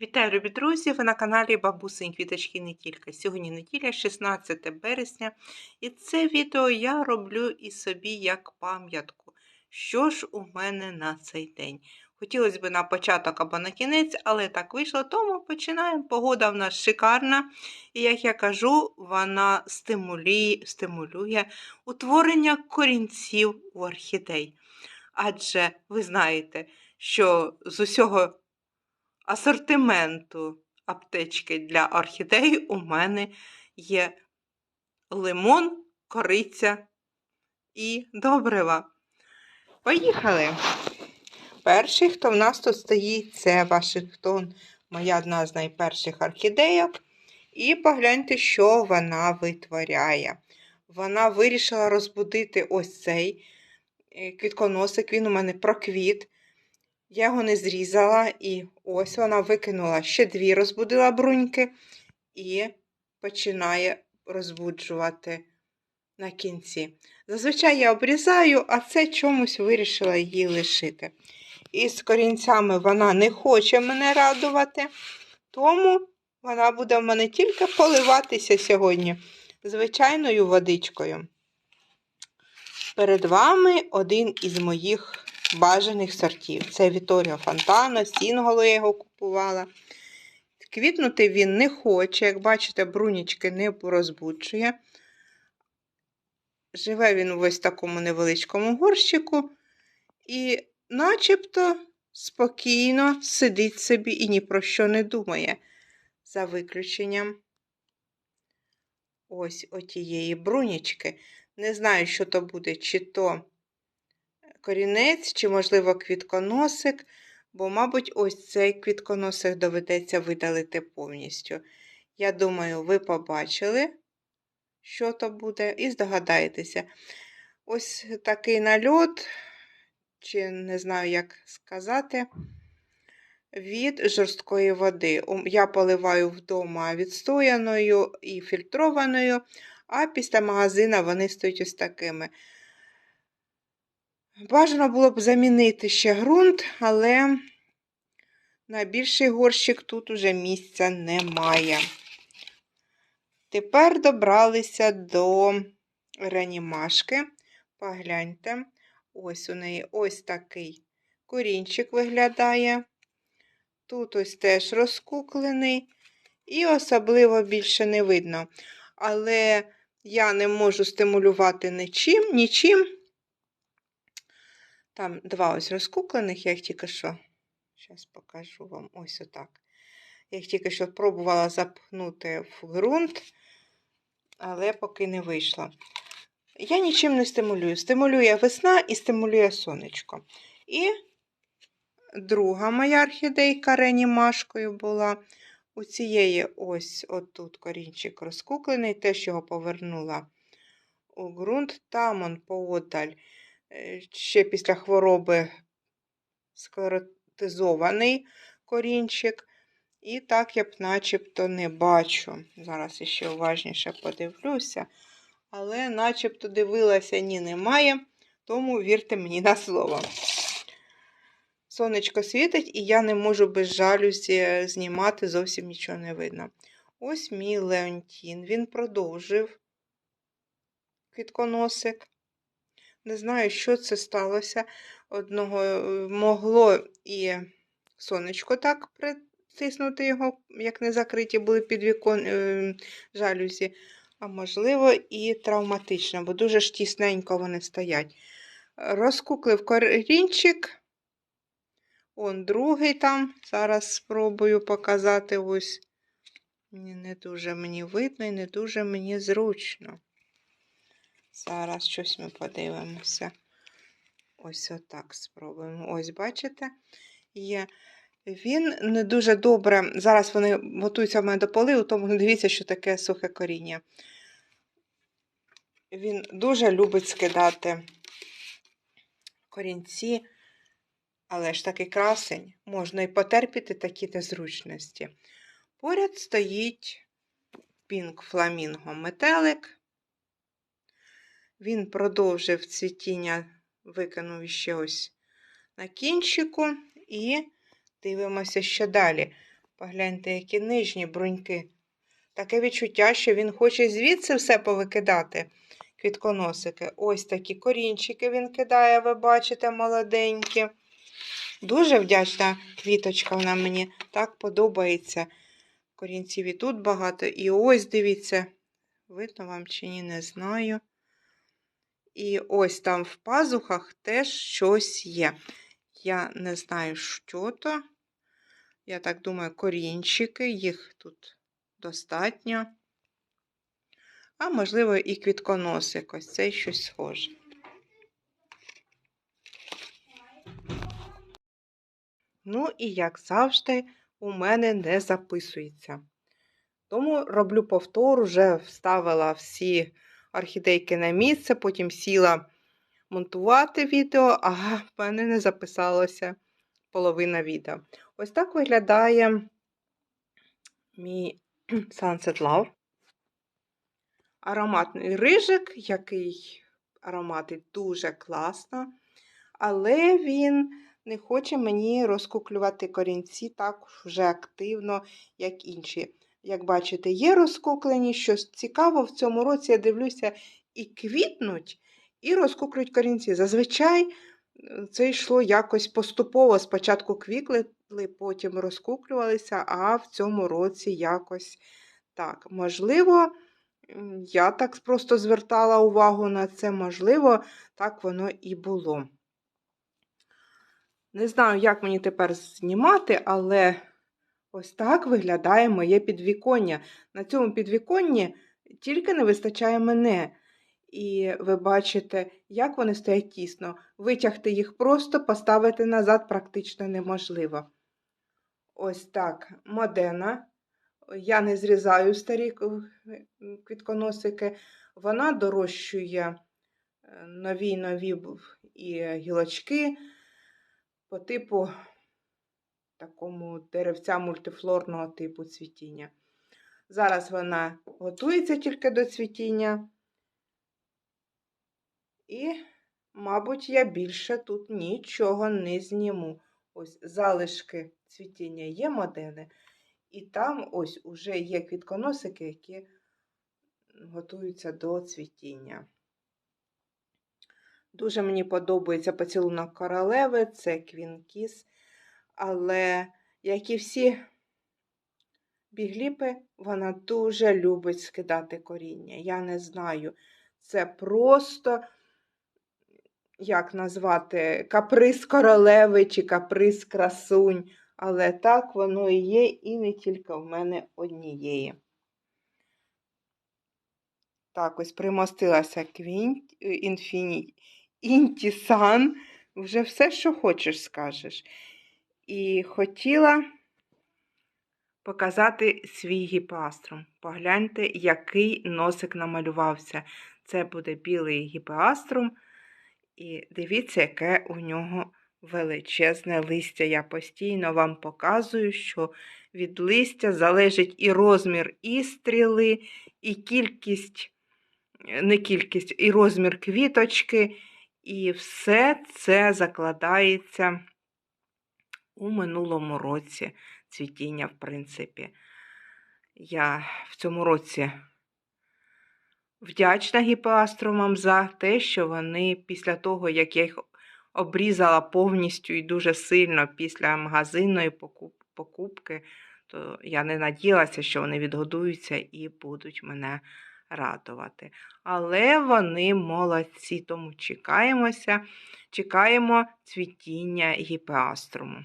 Вітаю, любі друзі! Ви на каналі Бабусень Квіточки не тільки. Сьогодні неділя, 16 березня, і це відео я роблю і собі як пам'ятку. Що ж у мене на цей день? Хотілося б на початок або на кінець, але так вийшло, тому починаємо. Погода в нас шикарна, і, як я кажу, вона стимулює, стимулює утворення корінців у орхідей. Адже ви знаєте, що з усього асортименту аптечки для орхідей у мене є лимон, кориця і добрива. Поїхали! Перший, хто в нас тут стоїть, це Вашингтон, моя одна з найперших орхідейок. І погляньте, що вона витворяє. Вона вирішила розбудити ось цей е, квітконосик, він у мене проквіт. Я його не зрізала, і ось вона викинула ще дві, розбудила бруньки і починає розбуджувати на кінці. Зазвичай я обрізаю, а це чомусь вирішила її лишити. І з корінцями вона не хоче мене радувати, тому вона буде в мене тільки поливатися сьогодні звичайною водичкою. Перед вами один із моїх бажаних сортів. Це Віторіо Фонтано, Сінголо я його купувала. Квітнути він не хоче, як бачите, брунічки не розбуджує. Живе він в ось такому невеличкому горщику і начебто спокійно сидить собі і ні про що не думає. За виключенням ось отієї брунічки. Не знаю, що то буде, чи то корінець, чи, можливо, квітконосик, бо, мабуть, ось цей квітконосик доведеться видалити повністю. Я думаю, ви побачили, що то буде, і здогадаєтеся. Ось такий нальот, чи не знаю, як сказати, від жорсткої води. Я поливаю вдома відстояною і фільтрованою, а після магазина вони стають ось такими. Бажано було б замінити ще ґрунт, але на більший горщик тут уже місця немає. Тепер добралися до реанімашки. Погляньте, ось у неї ось такий корінчик виглядає. Тут ось теж розкуклений, і особливо більше не видно. Але я не можу стимулювати нічим, нічим. Там два ось розкуклених, я їх тільки що, зараз покажу вам ось отак. Я їх тільки що пробувала запхнути в ґрунт, але поки не вийшло. Я нічим не стимулюю. Стимулює весна і стимулює сонечко. І друга моя орхідейка ренімашкою була. У цієї ось отут корінчик розкуклений, теж його повернула у ґрунт. Там он поодаль ще після хвороби склеротизований корінчик. І так я б начебто не бачу. Зараз ще уважніше подивлюся. Але начебто дивилася, ні, немає, тому вірте мені на слово. Сонечко світить, і я не можу без жалюзі знімати, зовсім нічого не видно. Ось мій Леонтін. Він продовжив квітконосик. Не знаю, що це сталося. Одного е, могло і сонечко так притиснути його, як не закриті були під вікон е, жалюзі. А можливо, і травматично, бо дуже ж тісненько вони стоять. Розкуклив корінчик. Он другий там. Зараз спробую показати ось. Не дуже мені видно і не дуже мені зручно. Зараз щось ми подивимося. Ось отак спробуємо. Ось, бачите? Є. Він не дуже добре. Зараз вони готуються в мене до поливу, тому не дивіться, що таке сухе коріння. Він дуже любить скидати корінці, але ж такий красень, можна і потерпіти такі незручності. Поряд стоїть пінк фламінго метелик. Він продовжив цвітіння, викинув ще ось на кінчику, і дивимося, що далі. Погляньте, які нижні бруньки. Таке відчуття, що він хоче звідси все повикидати. Квітконосики. Ось такі корінчики він кидає, ви бачите, молоденькі. Дуже вдячна квіточка вона мені так подобається. Корінців і тут багато. І ось дивіться, видно вам чи ні, не знаю. І ось там в пазухах теж щось є. Я не знаю, що то. Я так думаю, корінчики, їх тут достатньо. А можливо, і квітконосик. Ось це щось схоже. Ну, і як завжди, у мене не записується. Тому роблю повтор, вже вставила всі орхідейки на місце, потім сіла монтувати відео, а в мене не записалося половина відео. Ось так виглядає мій Sunset Love. Ароматний рижик, який ароматить дуже класно, але він не хоче мені розкуклювати корінці так вже активно, як інші. Як бачите, є розкуклені, щось цікаво в цьому році я дивлюся, і квітнуть, і розкуклюють корінці. Зазвичай е, це йшло якось поступово. Спочатку квікли, потім розкуклювалися, а в цьому році якось так. Можливо, я так просто звертала увагу на це, можливо, так воно і було. Не знаю, як мені тепер знімати, але ось так виглядає моє підвіконня. На цьому підвіконні тільки не вистачає мене. І ви бачите, як вони стоять тісно. Витягти їх просто, поставити назад практично неможливо. Ось так, модена. Я не зрізаю старі квітконосики. Вона дорощує е, нові нові і гілочки по типу такому деревця мультифлорного типу цвітіння. Зараз вона готується тільки до цвітіння. І, мабуть, я більше тут нічого не зніму. Ось залишки цвітіння є модени, і там ось уже є квітконосики, які готуються до цвітіння. Дуже мені подобається поцілунок королеви, це квінкіс. Але, як і всі бігліпи, вона дуже любить скидати коріння. Я не знаю, це просто, як назвати, каприз королеви чи каприз красунь. Але так воно і є, і не тільки в мене однієї. Так, ось примостилася Квінт, інфіні, Інтісан. Вже все, що хочеш, скажеш. І хотіла показати свій гіпеаструм. Погляньте, який носик намалювався. Це буде білий гіпеаструм. І дивіться, яке у нього величезне листя. Я постійно вам показую, що від листя залежить і розмір і стріли, і кількість, не кількість, і розмір квіточки. І все це закладається у минулому році цвітіння, в принципі. Я в цьому році вдячна гіпеаструмам за те, що вони після того, як я їх обрізала повністю і дуже сильно після магазинної покуп- покупки, то я не надіялася, що вони відгодуються і будуть мене радувати. Але вони молодці, тому чекаємося, чекаємо цвітіння гіпеаструму.